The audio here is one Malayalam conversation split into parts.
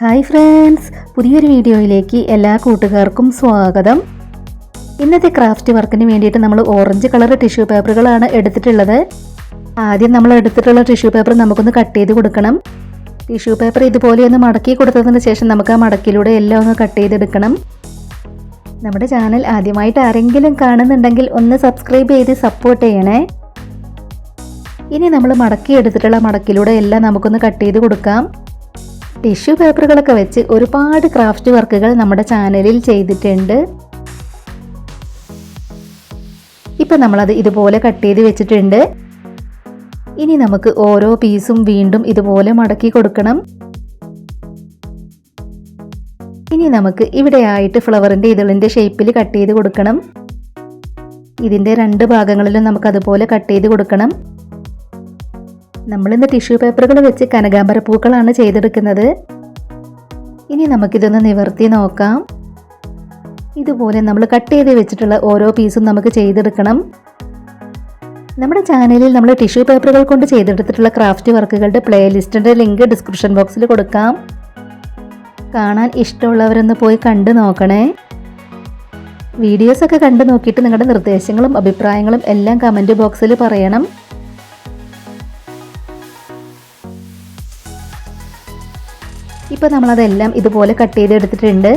ഹായ് ഫ്രണ്ട്സ് പുതിയൊരു വീഡിയോയിലേക്ക് എല്ലാ കൂട്ടുകാർക്കും സ്വാഗതം. ഇന്നത്തെ ക്രാഫ്റ്റ് വർക്കിന് വേണ്ടിയിട്ട് നമ്മൾ ഓറഞ്ച് കളർ ടിഷ്യൂ പേപ്പറുകളാണ് എടുത്തിട്ടുള്ളത്. ആദ്യം നമ്മൾ എടുത്തിട്ടുള്ള ടിഷ്യൂ പേപ്പർ നമുക്കൊന്ന് കട്ട് ചെയ്ത് കൊടുക്കണം. ടിഷ്യൂ പേപ്പർ ഇതുപോലെ ഒന്ന് മടക്കി കൊടുത്തതിന് ശേഷം നമുക്ക് ആ മടക്കിലൂടെ എല്ലാം ഒന്ന് കട്ട് ചെയ്തെടുക്കണം. നമ്മുടെ ചാനൽ ആദ്യമായിട്ട് ആരെങ്കിലും കാണുന്നുണ്ടെങ്കിൽ ഒന്ന് സബ്സ്ക്രൈബ് ചെയ്ത് സപ്പോർട്ട് ചെയ്യണേ. ഇനി നമ്മൾ മടക്കി എടുത്തിട്ടുള്ള മടക്കിലൂടെ എല്ലാം നമുക്കൊന്ന് കട്ട് ചെയ്ത് കൊടുക്കാം. ടിഷ്യൂ പേപ്പറുകളൊക്കെ വെച്ച് ഒരുപാട് ക്രാഫ്റ്റ് വർക്കുകൾ നമ്മുടെ ചാനലിൽ ചെയ്തിട്ടുണ്ട്. ഇപ്പം നമ്മളത് ഇതുപോലെ കട്ട് ചെയ്ത് വെച്ചിട്ടുണ്ട്. ഇനി നമുക്ക് ഓരോ പീസും വീണ്ടും ഇതുപോലെ മടക്കി കൊടുക്കണം. ഇനി നമുക്ക് ഇവിടെയായിട്ട് ഫ്ലവറിന്റെ ഇതളിന്റെ ഷേപ്പിൽ കട്ട് ചെയ്ത് കൊടുക്കണം. ഇതിന്റെ രണ്ട് ഭാഗങ്ങളിലും നമുക്ക് അതുപോലെ കട്ട് ചെയ്ത് കൊടുക്കണം. നമ്മളിന്ന് ടിഷ്യൂ പേപ്പറുകൾ വെച്ച് കനകാമ്പര പൂക്കളാണ് ചെയ്തെടുക്കുന്നത്. ഇനി നമുക്കിതൊന്ന് നിവർത്തി നോക്കാം. ഇതുപോലെ നമ്മൾ കട്ട് ചെയ്ത് വെച്ചിട്ടുള്ള ഓരോ പീസും നമുക്ക് ചെയ്തെടുക്കണം. നമ്മുടെ ചാനലിൽ നമ്മൾ ടിഷ്യൂ പേപ്പറുകൾ കൊണ്ട് ചെയ്തെടുത്തിട്ടുള്ള ക്രാഫ്റ്റ് വർക്കുകളുടെ പ്ലേലിസ്റ്റിന്റെ ലിങ്ക് ഡിസ്ക്രിപ്ഷൻ ബോക്സിൽ കൊടുക്കാം. കാണാൻ ഇഷ്ടമുള്ളവരൊന്ന് പോയി കണ്ടു നോക്കണേ. വീഡിയോസൊക്കെ കണ്ടു നോക്കിയിട്ട് നിങ്ങളുടെ നിർദ്ദേശങ്ങളും അഭിപ്രായങ്ങളും എല്ലാം കമന്റ് ബോക്സിൽ പറയണം. ഇപ്പോൾ നമ്മളതെല്ലാം ഇതുപോലെ കട്ട് ചെയ്തെടുത്തിട്ടുണ്ട്.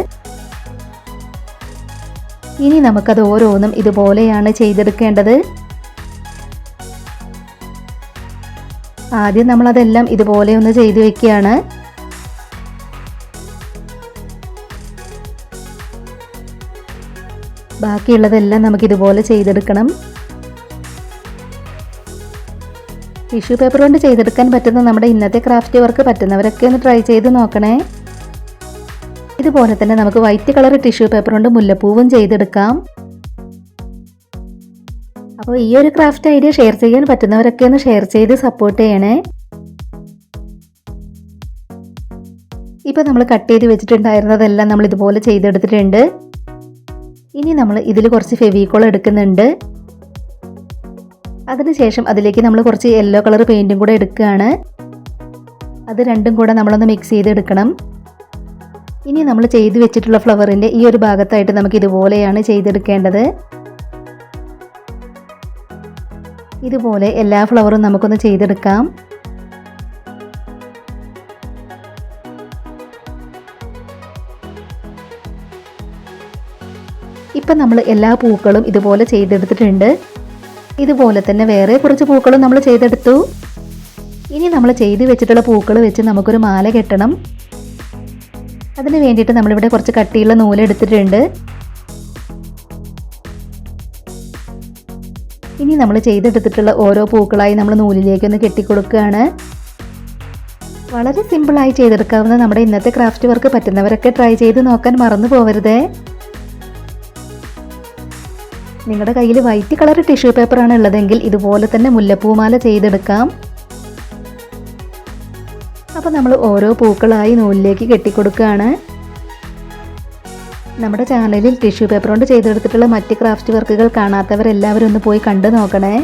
ഇനി നമുക്കത് ഓരോന്നും ഇതുപോലെയാണ് ചെയ്തെടുക്കേണ്ടത്. ആദ്യം നമ്മളതെല്ലാം ഇതുപോലെ ഒന്ന് ചെയ്തു വെക്കുകയാണ്. ബാക്കിയുള്ളതെല്ലാം നമുക്കിതുപോലെ ചെയ്തെടുക്കണം. ടിഷ്യൂ പേപ്പർ കൊണ്ട് ചെയ്തെടുക്കാൻ പറ്റുന്ന നമ്മുടെ ഇന്നത്തെ ക്രാഫ്റ്റ് വർക്ക് പറ്റുന്നവരൊക്കെ ഒന്ന് ട്രൈ ചെയ്ത് നോക്കണേ. ഇതുപോലെ തന്നെ നമുക്ക് വൈറ്റ് കളർ ടിഷ്യൂ പേപ്പർ കൊണ്ട് മുല്ലപ്പൂവും ചെയ്തെടുക്കാം. അപ്പോൾ ഈ ഒരു ക്രാഫ്റ്റ് ഐഡിയ ഷെയർ ചെയ്യാൻ പറ്റുന്നവരൊക്കെ ഒന്ന് ഷെയർ ചെയ്ത് സപ്പോർട്ട് ചെയ്യണേ. ഇപ്പോൾ നമ്മൾ കട്ട് ചെയ്ത് വെച്ചിട്ടുണ്ടായിരുന്നതെല്ലാം നമ്മൾ ഇതുപോലെ ചെയ്തെടുത്തിട്ടുണ്ട്. ഇനി നമ്മൾ ഇതിൽ കുറച്ച് ഫെവിക്കോൾ എടുക്കുന്നുണ്ട്. അതിനുശേഷം അതിലേക്ക് നമ്മൾ കുറച്ച് യെല്ലോ കളർ പെയിന്റും കൂടെ എടുക്കുകയാണ്. അത് രണ്ടും കൂടെ നമ്മളൊന്ന് മിക്സ് ചെയ്തെടുക്കണം. ഇനി നമ്മൾ ചെയ്ത് വെച്ചിട്ടുള്ള ഫ്ലവറിന്റെ ഈ ഒരു ഭാഗത്തായിട്ട് നമുക്ക് ഇതുപോലെയാണ് ചെയ്തെടുക്കേണ്ടത്. ഇതുപോലെ എല്ലാ ഫ്ലവറും നമുക്കൊന്ന് ചെയ്തെടുക്കാം. ഇപ്പം നമ്മൾ എല്ലാ പൂക്കളും ഇതുപോലെ ചെയ്തെടുത്തിട്ടുണ്ട്. ഇതുപോലെ തന്നെ വേറെ കുറച്ച് പൂക്കളും നമ്മൾ ചെയ്തെടുത്തു. ഇനി നമ്മൾ ചെയ്ത് വെച്ചിട്ടുള്ള പൂക്കൾ വെച്ച് നമുക്കൊരു മാല കെട്ടണം. അതിന് വേണ്ടിയിട്ട് നമ്മളിവിടെ കുറച്ച് കട്ടിയുള്ള നൂലെടുത്തിട്ടുണ്ട് ഇനി നമ്മൾ ചെയ്തെടുത്തിട്ടുള്ള ഓരോ പൂക്കളായി നമ്മൾ നൂലിലേക്ക് ഒന്ന് കെട്ടിക്കൊടുക്കുകയാണ്. വളരെ സിമ്പിളായി ചെയ്തെടുക്കാവുന്ന നമ്മുടെ ഇന്നത്തെ ക്രാഫ്റ്റ് വർക്ക് പറ്റുന്നവരൊക്കെ ട്രൈ ചെയ്ത് നോക്കാൻ മറന്നു പോവരുതേ. നിങ്ങളുടെ കയ്യിൽ വൈറ്റ് കളർ ടിഷ്യൂ പേപ്പറാണ് ഉള്ളതെങ്കിൽ ഇതുപോലെ തന്നെ മുല്ലപ്പൂമാല ചെയ്തെടുക്കാം. അപ്പോൾ നമ്മൾ ഓരോ പൂക്കളായി നൂലിലേക്ക് കെട്ടിക്കൊടുക്കുകയാണ്. നമ്മുടെ ചാനലിൽ ടിഷ്യൂ പേപ്പർ കൊണ്ട് ചെയ്തെടുത്തിട്ടുള്ള മറ്റ് ക്രാഫ്റ്റ് വർക്കുകൾ കാണാത്തവരെല്ലാവരും ഒന്ന് പോയി കണ്ടു നോക്കണേ.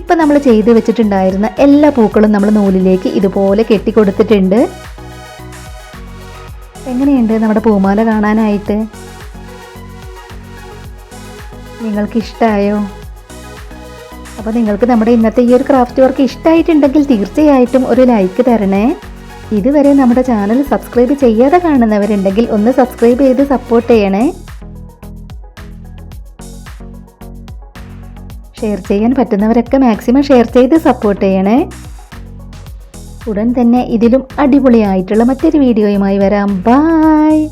ഇപ്പം നമ്മൾ ചെയ്ത് വെച്ചിട്ടുണ്ടായിരുന്ന എല്ലാ പൂക്കളും നമ്മൾ നൂലിലേക്ക് ഇതുപോലെ കെട്ടിക്കൊടുത്തിട്ടുണ്ട്. എങ്ങനെയുണ്ട് നമ്മുടെ പൂമാല കാണാനായിട്ട്? നിങ്ങൾക്ക് ഇഷ്ടമായോ അപ്പോൾ നിങ്ങൾക്ക് നമ്മുടെ ഇന്നത്തെ ഈ ഒരു ക്രാഫ്റ്റ് വർക്ക് ഇഷ്ടമായിട്ടുണ്ടെങ്കിൽ തീർച്ചയായിട്ടും ഒരു ലൈക്ക് തരണേ. ഇതുവരെ നമ്മുടെ ചാനൽ സബ്സ്ക്രൈബ് ചെയ്യാതെ കാണുന്നവരുണ്ടെങ്കിൽ ഒന്ന് സബ്സ്ക്രൈബ് ചെയ്ത് സപ്പോർട്ട് ചെയ്യണേ. ഷെയർ ചെയ്യാൻ പറ്റുന്നവരൊക്കെ മാക്സിമം ഷെയർ ചെയ്ത് സപ്പോർട്ട് ചെയ്യണേ. ഉടൻ തന്നെ ഇതിലും അടിപൊളിയായിട്ടുള്ള മറ്റൊരു വീഡിയോയുമായി വരാം. ബായ്